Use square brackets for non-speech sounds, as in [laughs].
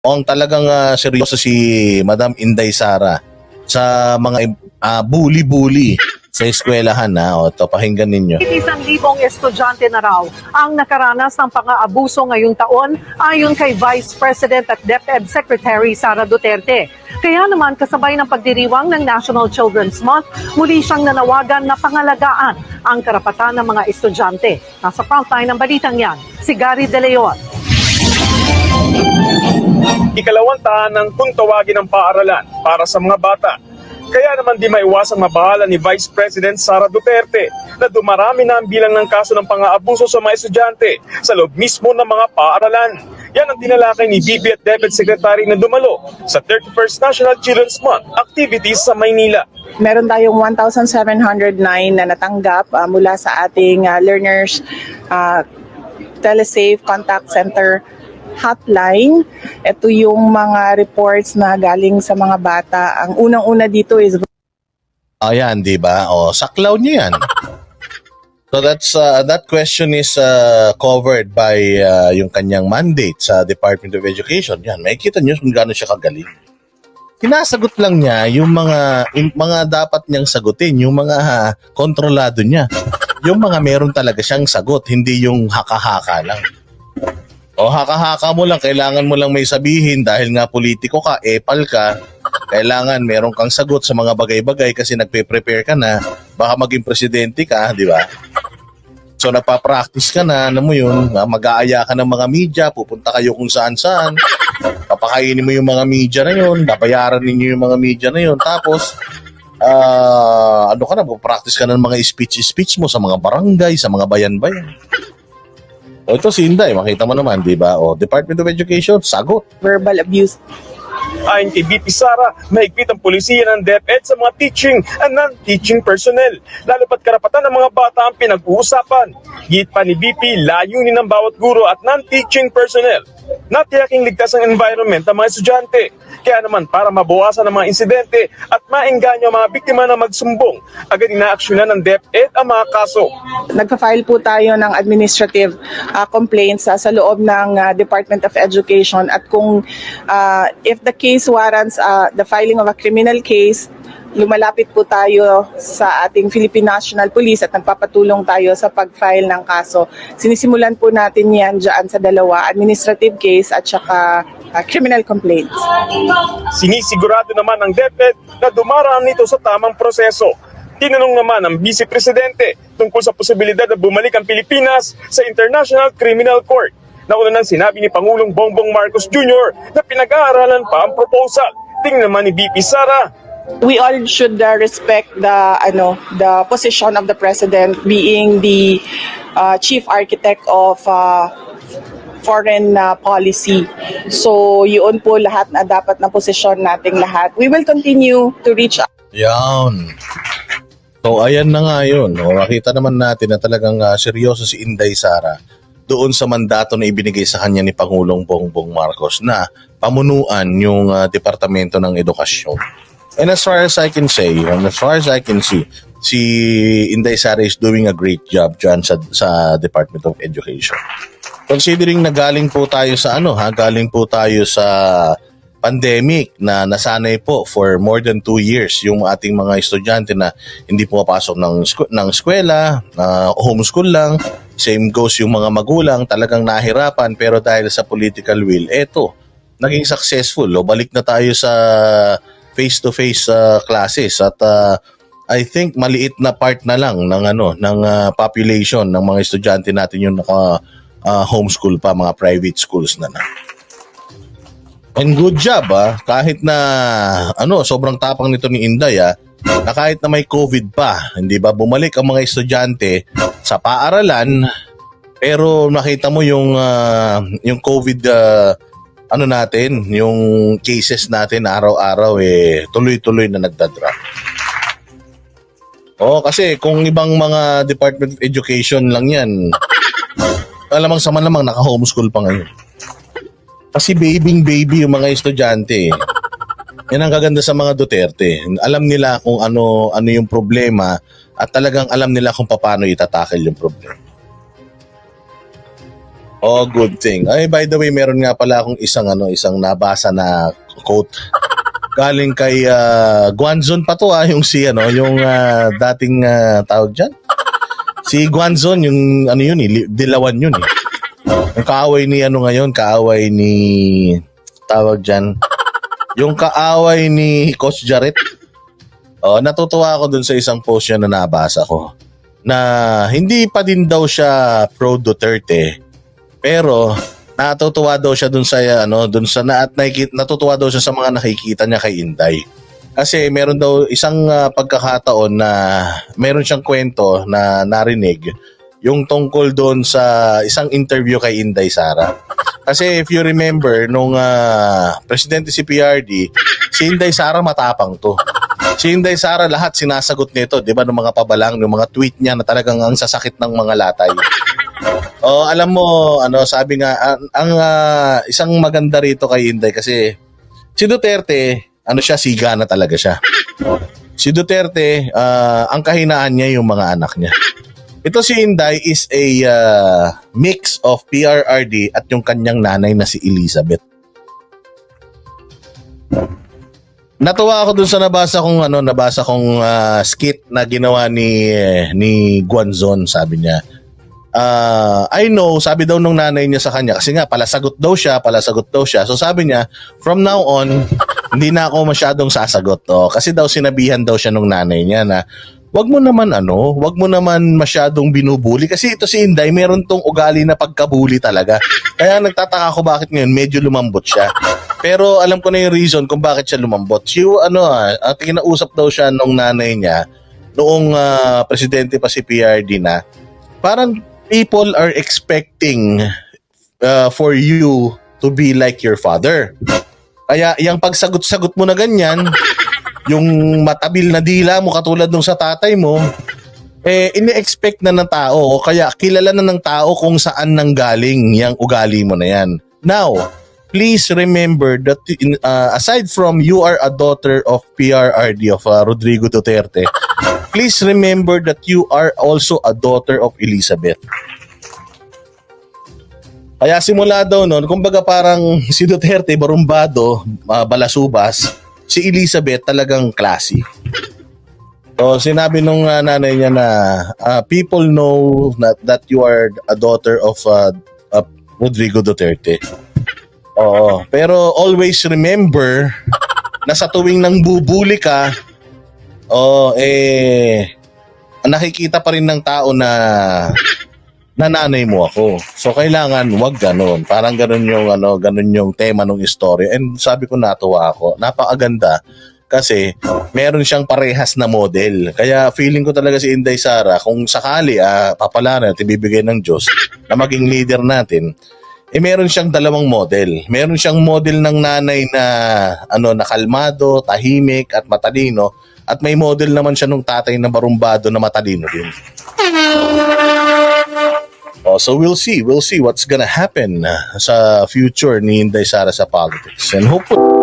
ang talagang ah, seryoso si Madam Inday Sara sa mga ah, bully-bully sa eskwelahan na. O, to, pakinggan ninyo. Isang libong estudyante na raw ang nakaranas ng pang-aabuso ngayong taon ayon kay Vice President at DepEd Secretary Sara Duterte. Kaya naman kasabay ng pagdiriwang ng National Children's Month, muli siyang nanawagan na pangalagaan ang karapatan ng mga estudyante. Nasa frontline ng balitang yan, si Gary De Leon. Ikalawang tahanang kung tawagin ang paaralan para sa mga bata. Kaya naman di maiwasang mabahala ni Vice President Sara Duterte na dumarami na ang bilang ng kaso ng pang-aabuso sa mga estudyante sa loob mismo ng mga paaralan. Yan ang tinalakay ni BB at DepEd Secretary na dumalo sa 31st National Children's Month activities sa Maynila. Meron tayong 1,709 na natanggap ah, mula sa ating ah, learners ah, telesafe contact center hotline. Ito yung mga reports na galing sa mga bata. Ang unang-una dito is Ayan, di ba? O, saklaw niyo yan. So that's uh, that question is uh, covered by uh, yung kanyang mandate sa Department of Education. Yan, makikita niyo kung gaano siya kagaling. Sinasagot lang niya yung mga yung mga dapat niyang sagutin, yung mga ha, kontrolado niya. Yung mga meron talaga siyang sagot, hindi yung haka-haka lang. O haka-haka mo lang, kailangan mo lang may sabihin. Dahil nga politiko ka, epal ka, kailangan meron kang sagot sa mga bagay-bagay kasi nagpe-prepare ka na, baka maging presidente ka, di ba? So nagpa-practice ka na, ano mo yun, mag-aaya ka ng mga media, pupunta kayo kung saan-saan, papakainin mo yung mga media na yun, babayaran ninyo yung mga media na yun, tapos, ah ano ka na, practice ka ng mga speech-speech mo sa mga barangay, sa mga bayan-bayan. O ito si Inday, makita mo naman, di ba? O, Department of Education, sagot. verbal abuse. Ayon kay BP Sara, mahigpit ang polisiya ng DepEd sa mga teaching and non-teaching personnel. Lalo pat karapatan ng mga bata ang pinag-uusapan. Git pa ni BP, layunin ng bawat guro at non-teaching personnel na tiyaking ligtas ang environment ng mga estudyante. Kaya naman para mabawasan ang mga insidente at maengganyo ang mga biktima na magsumbong, agad inaaksyonan ng DepEd ang mga kaso. Nagpa-file po tayo ng administrative ah, complaints ah, sa loob ng ah, Department of Education at kung ah, if the case warrants ah, the filing of a criminal case, lumalapit po tayo sa ating Philippine National Police at nagpapatulong tayo sa pag-file ng kaso. Sinisimulan po natin yan dyan sa dalawa, administrative case at saka ah, criminal complaints. Sinisigurado naman ng DepEd na dumaraan nito sa tamang proseso. Tinanong naman ng Vice Presidente tungkol sa posibilidad na bumalik ang Pilipinas sa International Criminal Court. Nauna nang sinabi ni Pangulong Bongbong Marcos Jr. na pinag-aaralan pa ang proposal. Tingnan naman ni BP Sara, we all should uh, respect the ano the position of the president being the uh, chief architect of uh, foreign uh, policy. So yun po lahat na dapat na posisyon nating lahat. We will continue to reach out Yan. So, ayan na nga yun. O, makita naman natin na talagang ah, seryoso si Inday Sara doon sa mandato na ibinigay sa kanya ni Pangulong Bongbong Marcos na pamunuan yung ah, Departamento ng Edukasyon. And as far as I can say, and as far as I can see, si Inday Sara is doing a great job dyan sa, sa Department of Education. Considering na galing po tayo sa ano ha, galing po tayo sa pandemic na nasanay po for more than two years yung ating mga estudyante na hindi pumapasok ng, sku- ng eskwela, na homeschool lang. Same goes yung mga magulang, talagang nahirapan pero dahil sa political will, eto, naging successful. O, balik na tayo sa face-to-face uh, classes at uh, I think maliit na part na lang ng ano ng uh, population ng mga estudyante natin yung naka uh, homeschool pa mga private schools na na. And good job ah, kahit na ano, sobrang tapang nito ni Inday ah, na kahit na may COVID pa, hindi ba bumalik ang mga estudyante sa paaralan pero nakita mo yung ah, yung COVID ah, ano natin, yung cases natin araw-araw eh tuloy-tuloy na nagdadrop. Oh, kasi kung ibang mga Department of Education lang 'yan, alamang sama namang naka-homeschool pa ngayon. Kasi babing baby yung mga estudyante. eh. Yan ang kaganda sa mga Duterte. Alam nila kung ano ano yung problema at talagang alam nila kung paano itatakil yung problema. Oh, good thing. Ay, by the way, meron nga pala akong isang ano, isang nabasa na quote. Galing kay ah, Guanzon pa to ah, yung si ano, yung ah, dating ah, tawag diyan. Si Guanzon, yung ano yun eh, dilawan yun eh. Yung kaaway ni ano ngayon, kaaway ni tawag diyan. Yung kaaway ni Coach Jarrett. Oh, natutuwa ako dun sa isang post niya na nabasa ko na hindi pa din daw siya pro Duterte pero natutuwa daw siya dun sa ano dun sa na, at natutuwa daw siya sa mga nakikita niya kay Inday kasi meron daw isang ah, pagkakataon na meron siyang kwento na narinig yung tungkol doon sa isang interview kay Inday Sara. Kasi if you remember, nung ah, presidente si PRD, si Inday Sara matapang to. Si Inday Sara lahat sinasagot nito, 'di ba, ng mga pabalang, ng mga tweet niya na talagang ang sasakit ng mga latay. Oh, alam mo, ano, sabi nga ang, ang ah, isang maganda rito kay Inday kasi si Duterte, ano siya, siga na talaga siya. Si Duterte, ah, ang kahinaan niya yung mga anak niya. Ito si Inday is a ah, mix of PRRD at yung kanyang nanay na si Elizabeth. Natuwa ako dun sa nabasa kong ano, nabasa kong ah, skit na ginawa ni ni Guanzon, sabi niya. Ah, I know, sabi daw nung nanay niya sa kanya kasi nga palasagot daw siya, palasagot daw siya. So sabi niya, from now on, [laughs] hindi na ako masyadong sasagot. Oh, kasi daw sinabihan daw siya nung nanay niya na Wag mo naman ano, wag mo naman masyadong binubuli kasi ito si Inday meron tong ugali na pagkabuli talaga. Kaya nagtataka ako bakit ngayon medyo lumambot siya. Pero alam ko na yung reason kung bakit siya lumambot. Si ano ah, at kinausap daw siya nung nanay niya noong ah, presidente pa si PRD na. Parang people are expecting uh, for you to be like your father. Kaya yung pagsagot-sagot mo na ganyan, yung matabil na dila mo katulad nung sa tatay mo, eh ini-expect na ng tao o kaya kilala na ng tao kung saan nanggaling yung ugali mo na yan. Now, please remember that uh, aside from you are a daughter of PRRD of uh, Rodrigo Duterte, [laughs] please remember that you are also a daughter of Elizabeth. Kaya simula daw noon, kumbaga parang [laughs] si Duterte, barumbado, uh, balasubas, si Elizabeth talagang classy. So sinabi nung uh, nanay niya na uh, people know that, that you are a daughter of uh, uh, Rodrigo Duterte. Oo, pero always remember na sa tuwing nang bubuli ka, oh, eh, nakikita pa rin ng tao na nananay mo ako. So kailangan wag ganun. Parang ganun yung ano, ganun yung tema ng istorya. And sabi ko natuwa ako. Napakaganda kasi meron siyang parehas na model. Kaya feeling ko talaga si Inday Sara kung sakali ah, papalaran at ibibigay ng Diyos na maging leader natin, eh meron siyang dalawang model. Meron siyang model ng nanay na ano na kalmado, tahimik at matalino at may model naman siya nung tatay na barumbado na matalino din. Oh, so we'll see, we'll see what's gonna happen sa future ni Inday Sara sa politics. And hopefully